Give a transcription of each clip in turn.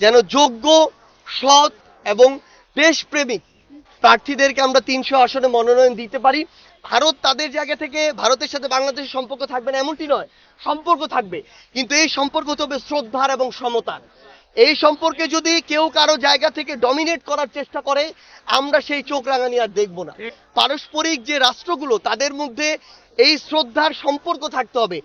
যেন যোগ্য, সৎ এবং দেশপ্রেমিক প্রার্থীদেরকে আমরা তিনশো আসনে মনোনয়ন দিতে পারি। ভারত তাদের জায়গা থেকে ভারতের সাথে বাংলাদেশের সম্পর্ক থাকবে না, এমনটি নয়, সম্পর্ক থাকবে। কিন্তু এই সম্পর্ক হতে হবে শ্রদ্ধার এবং সমতার। এই সম্পর্কে যদি কেউ কারও জায়গা থেকে ডমিনেট করার চেষ্টা করে, আমরা সেই চোখ রাঙানি আর দেখব না। পারস্পরিক যে রাষ্ট্রগুলো, তাদের মধ্যে এই শ্রদ্ধার সম্পর্ক থাকতে হবে।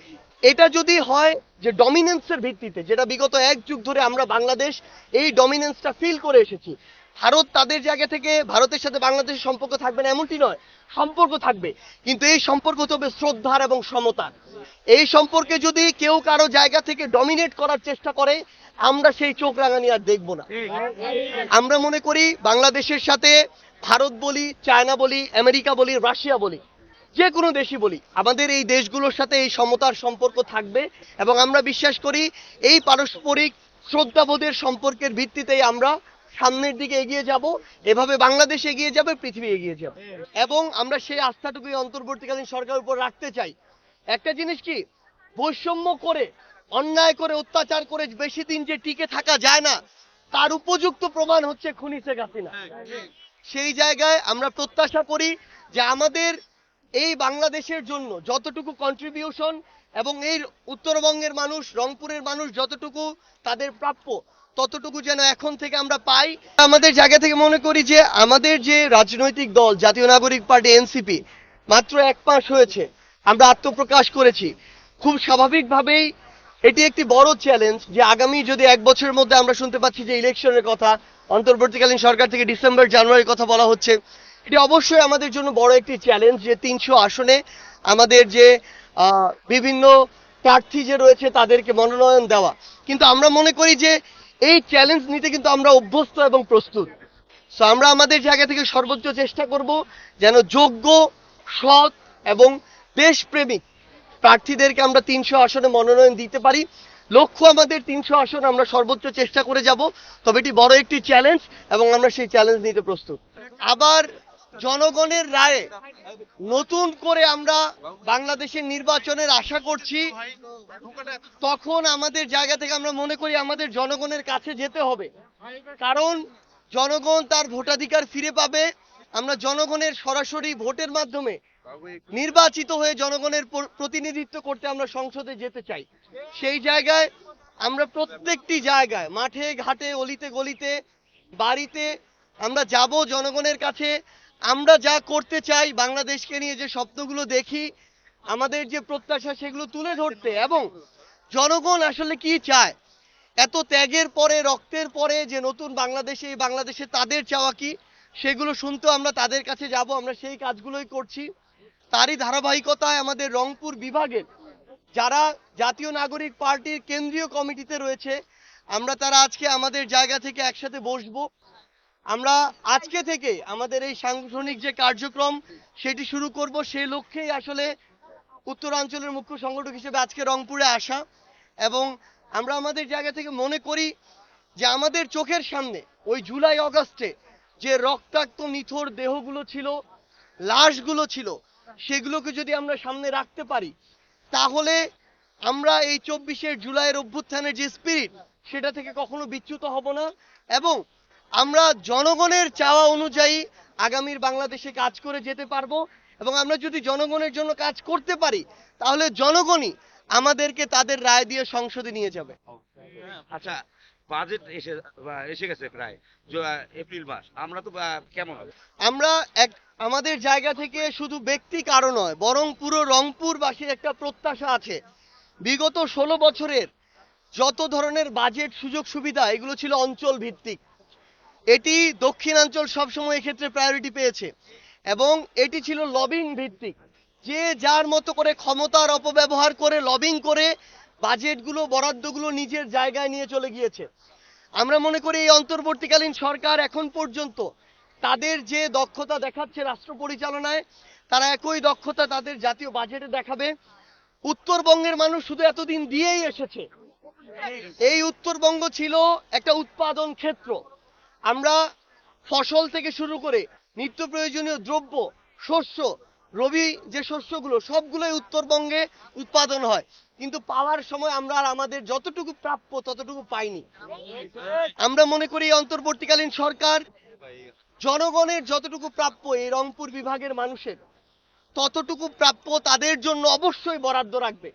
এটা যদি হয় যে ডমিনেন্সের ভিত্তিতে যেটা বিগত এক যুগ ধরে আমরা বাংলাদেশ এই ডমিনেন্সটা ফিল করে এসেছি ভারত তাদের জায়গা থেকে ভারতের সাথে বাংলাদেশের সম্পর্ক থাকবে না এমনটি নয় সম্পর্ক থাকবে। কিন্তু এই সম্পর্ক হতে হবে শ্রদ্ধার এবং সমতার। এই সম্পর্কে যদি কেউ কারও জায়গা থেকে ডমিনেট করার চেষ্টা করে আমরা সেই চোখ রাঙানি আর দেখব না। আমরা মনে করি বাংলাদেশের সাথে ভারত বলি চায়না বলি আমেরিকা বলি রাশিয়া বলি যে কোনো দেশই বলি আমাদের এই দেশগুলোর সাথে এই সমতার সম্পর্ক থাকবে এবং আমরা বিশ্বাস করি এই পারস্পরিক শ্রদ্ধাবোধের সম্পর্কের ভিত্তিতেই আমরা সামনের দিকে এগিয়ে যাব এভাবে বাংলাদেশ এগিয়ে যাবে পৃথিবী এগিয়ে যাবে। এবং আমরা সেই আস্থাটুকুই অন্তর্বর্তীকালীন সরকারের উপর রাখতে চাই। একটা জিনিস কি? বৈষম্য করে অন্যায় করে অত্যাচার করে বেশি দিন যে টিকে থাকা যায় না তার উপযুক্ত প্রমাণ হচ্ছে খুনি শেখ হাসিনা। সেই জায়গায় আমরা প্রত্যাশা করি যে আমাদের এই বাংলাদেশের জন্য যতটুকু কন্ট্রিবিউশন এবং এই উত্তরবঙ্গের মানুষ, রংপুরের মানুষ যতটুকু তাদের প্রাপ্য, ততটুকু যেন এখন থেকে আমরা পাই। আমাদের জায়গা থেকে মনে করি যে আমাদের যে রাজনৈতিক দল, জাতীয় নাগরিক পার্টি, এনসিপি, মাত্র এক মাস হয়েছে। আমরা আত্মপ্রকাশ করেছি। খুব স্বাভাবিকভাবেই এটি একটি বড় চ্যালেঞ্জ যে আগামী যদি এক বছরের মধ্যে আমরা শুনতে পাচ্ছি যে ইলেকশনের কথা, অন্তর্বর্তীকালীন সরকার থেকে ডিসেম্বর, জানুয়ারির কথা বলা হচ্ছে এটি অবশ্যই আমাদের জন্য বড় একটি চ্যালেঞ্জ যে তিনশো আসনে আমাদের যে বিভিন্ন প্রার্থী যে রয়েছে তাদেরকে মনোনয়ন দেওয়া। কিন্তু আমরা মনে করি যে এই চ্যালেঞ্জ নিতে কিন্তু আমরা অভ্যস্ত এবং প্রস্তুত। সো আমরা আমাদের জায়গা থেকে সর্বোচ্চ চেষ্টা করব যেন যোগ্য, সৎ এবং দেশপ্রেমিক প্রার্থীদেরকে আমরা তিনশো আসনে মনোনয়ন দিতে পারি। লক্ষ্য আমাদের তিনশো আসন আমরা সর্বোচ্চ চেষ্টা করে যাব, তবে এটি বড় একটি চ্যালেঞ্জ এবং আমরা সেই চ্যালেঞ্জ নিতে প্রস্তুত। আবার জনগণের রায়ে নতুন করে আমরা বাংলাদেশের নির্বাচনের আশা করছি। তখন আমাদের জায়গা থেকে আমরা মনে করি আমাদের জনগণের কাছে যেতে হবে। কারণ জনগণ তার ভোটাধিকার ফিরে পাবে। আমরা জনগণের সরাসরি ভোটের মাধ্যমে নির্বাচিত হয়ে জনগণের প্রতিনিধিত্ব করতে আমরা সংসদে যেতে চাই। সেই জায়গায় আমরা প্রত্যেকটি জায়গায়, মাঠে, ঘাটে, অলিতে, গলিতে, বাড়িতে আমরা যাব জনগণের কাছে। আমরা যা করতে চাই, বাংলাদেশকে নিয়ে যে স্বপ্নগুলো দেখি, আমাদের যে প্রত্যাশা সেগুলো তুলে ধরতে এবং জনগণ আসলে কি চায়? এত ত্যাগের পরে, রক্তের পরে যে নতুন বাংলাদেশে, এই বাংলাদেশে তাদের চাওয়া কি, সেগুলো শুনতেও আমরা তাদের কাছে যাব, আমরা সেই কাজগুলোই করছি। তারই ধারাবাহিকতায় আমাদের রংপুর বিভাগের যারা জাতীয় নাগরিক পার্টির কেন্দ্রীয় কমিটিতে রয়েছে, আমরা তারা আজকে আমাদের জায়গা থেকে একসাথে বসবো। আমরা আজকে থেকে আমাদের এই সাংগঠনিক যে কার্যক্রম, সেটি শুরু করব সেই লক্ষ্যেই আসলে উত্তরাঞ্চলের মুখ্য সংগঠক হিসেবে আজকে রংপুরে আসা। এবং আমরা আমাদের জায়গা থেকে মনে করি যে আমাদের চোখের সামনে ওই জুলাই অগাস্টে যে রক্তাক্ত নিথর দেহগুলো ছিল, লাশগুলো ছিল, সেগুলোকে যদি আমরা সামনে রাখতে পারি, তাহলে আমরা এই চব্বিশের জুলাইয়ের অভ্যুত্থানের যে স্পিরিট সেটা থেকে কখনো বিচ্যুত হব না। এবং আমরা জনগণের চাওয়া অনুযায়ী আগামীর বাংলাদেশে কাজ করে যেতে পারব এবং আমরা যদি জনগণের জন্য কাজ করতে পারি তাহলে জনগণই আমাদেরকে তাদের রায় দিয়ে সংসদে নিয়ে যাবে। আচ্ছা বাজেট এসে এসে গেছে প্রায় এপ্রিল মাস আমরা তো কেমন হবে? আমরা এক আমাদের জায়গা থেকে শুধু ব্যক্তি কারও নয় বরং পুরো রংপুরবাসীর একটা প্রত্যাশা আছে। বিগত ষোলো বছরের যত ধরনের বাজেট সুযোগ সুবিধা এগুলো ছিল অঞ্চল ভিত্তিক এটি দক্ষিণাঞ্চল সবসময় এক্ষেত্রে প্রায়োরিটি পেয়েছে। এবং এটি ছিল লবিং ভিত্তিক। যে যার মতো করে ক্ষমতার অপব্যবহার করে লবিং করে বাজেটগুলো বরাদ্দগুলো নিজের জায়গায় নিয়ে চলে গিয়েছে। আমরা মনে করি এই অন্তর্বর্তীকালীন সরকার এখন পর্যন্ত তাদের যে দক্ষতা দেখাচ্ছে রাষ্ট্র পরিচালনায়, তারা একই দক্ষতা তাদের জাতীয় বাজেটে দেখাবে। উত্তরবঙ্গের মানুষ শুধু এতদিন দিয়েই এসেছে। এই উত্তরবঙ্গ ছিল একটা উৎপাদন ক্ষেত্র। আমরা ফসল থেকে শুরু করে নিত্য প্রয়োজনীয় দ্রব্য, শস্য, রবি যে শস্যগুলো, সবগুলোই উত্তরবঙ্গে উৎপাদন হয়। কিন্তু পাওয়ার সময় আমরা আর আমাদের যতটুকু প্রাপ্য ততটুকু পাইনি। আমরা মনে করি অন্তর্বর্তীকালীন সরকার জনগণের যতটুকু প্রাপ্য এই রংপুর বিভাগের মানুষের, ততটুকু প্রাপ্য তাদের জন্য অবশ্যই বরাদ্দ রাখবে।